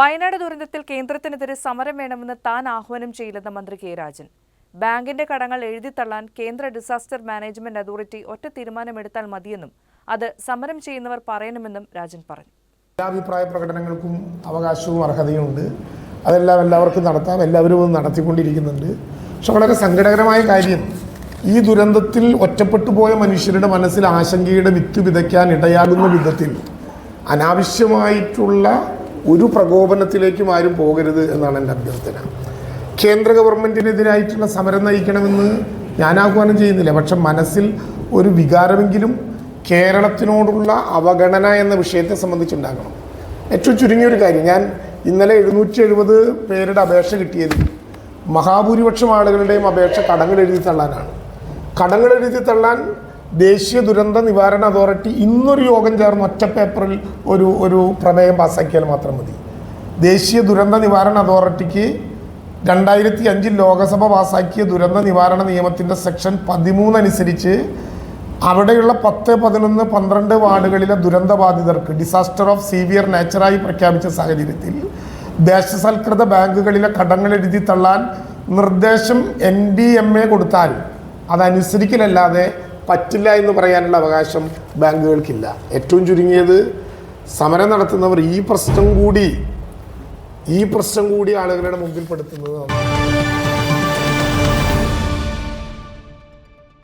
വയനാട് ദുരന്തത്തിൽ കേന്ദ്രത്തിനെതിരെ സമരം വേണമെന്ന് താൻ ആഹ്വാനം ചെയ്യില്ലെന്ന് മന്ത്രി കെ രാജൻ. ബാങ്കിന്റെ കടങ്ങൾ എഴുതിത്തള്ളാൻ കേന്ദ്ര ഡിസാസ്റ്റർ മാനേജ്മെന്റ് അതോറിറ്റി ഒറ്റ തീരുമാനമെടുത്താൽ മതിയെന്നും അത് സമരം ചെയ്യുന്നവർ പറയണമെന്നും രാജൻ പറഞ്ഞു. അഭിപ്രായ പ്രകടനങ്ങൾക്കും അവകാശവും അർഹതയുമുണ്ട്. അതെല്ലാം എല്ലാവർക്കും നടത്താം എല്ലാവരും നടത്തിക്കൊണ്ടിരിക്കുന്നുണ്ട്. പക്ഷെ വളരെ സങ്കടകരമായ കാര്യം ഈ ദുരന്തത്തിൽ ഒറ്റപ്പെട്ടു പോയ മനുഷ്യരുടെ മനസ്സിൽ ആശങ്കയുടെ വിത്ത് വിതയ്ക്കാൻ ഇടയാകുന്ന വിധത്തിൽ അനാവശ്യമായിട്ടുള്ള ഒരു പ്രകോപനത്തിലേക്കും ആരും പോകരുത് എന്നാണ് എന്റെ അഭ്യർത്ഥന. കേന്ദ്ര ഗവൺമെന്റിനെതിരായിട്ടുള്ള സമരം നയിക്കണമെന്ന് ഞാൻ ആഹ്വാനം ചെയ്യുന്നില്ല. പക്ഷെ മനസ്സിൽ ഒരു വികാരമെങ്കിലും കേരളത്തിനോടുള്ള അവഗണന എന്ന വിഷയത്തെ സംബന്ധിച്ചുണ്ടാകണം. ഏറ്റവും ചുരുങ്ങിയൊരു കാര്യം. ഞാൻ ഇന്നലെ എഴുന്നൂറ്റി എഴുപത് പേരുടെ അപേക്ഷ കിട്ടിയത് മഹാഭൂരിപക്ഷം ആളുകളുടെയും അപേക്ഷ കടങ്ങൾ എഴുതി തള്ളാനാണ്. കടങ്ങൾ എഴുതി തള്ളാൻ ദേശീയ ദുരന്ത നിവാരണ അതോറിറ്റി ഇന്നൊരു യോഗം ചേർന്ന് ഒറ്റ പേപ്പറിൽ ഒരു ഒരു പ്രമേയം പാസ്സാക്കിയാൽ മാത്രം മതി. ദേശീയ ദുരന്ത നിവാരണ അതോറിറ്റിക്ക് രണ്ടായിരത്തി അഞ്ചിൽ ലോകസഭ പാസാക്കിയ ദുരന്ത നിവാരണ നിയമത്തിന്റെ സെക്ഷൻ പതിമൂന്ന് അനുസരിച്ച് അവിടെയുള്ള പത്ത് പതിനൊന്ന് പന്ത്രണ്ട് വാർഡുകളിലെ ദുരന്തബാധിതർക്ക് ഡിസാസ്റ്റർ ഓഫ് സീവിയർ നേച്ചറായി പ്രഖ്യാപിച്ച സാഹചര്യത്തിൽ ദേശസൽകൃത ബാങ്കുകളിലെ കടങ്ങൾ എഴുതി തള്ളാൻ നിർദ്ദേശം എൻ ഡി എം എ കൊടുത്താൽ അതനുസരിക്കലല്ലാതെ പറ്റില്ല എന്ന് പറയാനുള്ള അവകാശം ബാങ്കുകൾക്കില്ല ഏറ്റവും ചുരുങ്ങിയത് സമരം നടത്തുന്നവർ ഈ പ്രശ്നം കൂടി ഈ പ്രശ്നം കൂടി ആളുകളുടെ മുമ്പിൽ പെടുത്തുന്നത് നന്നായി.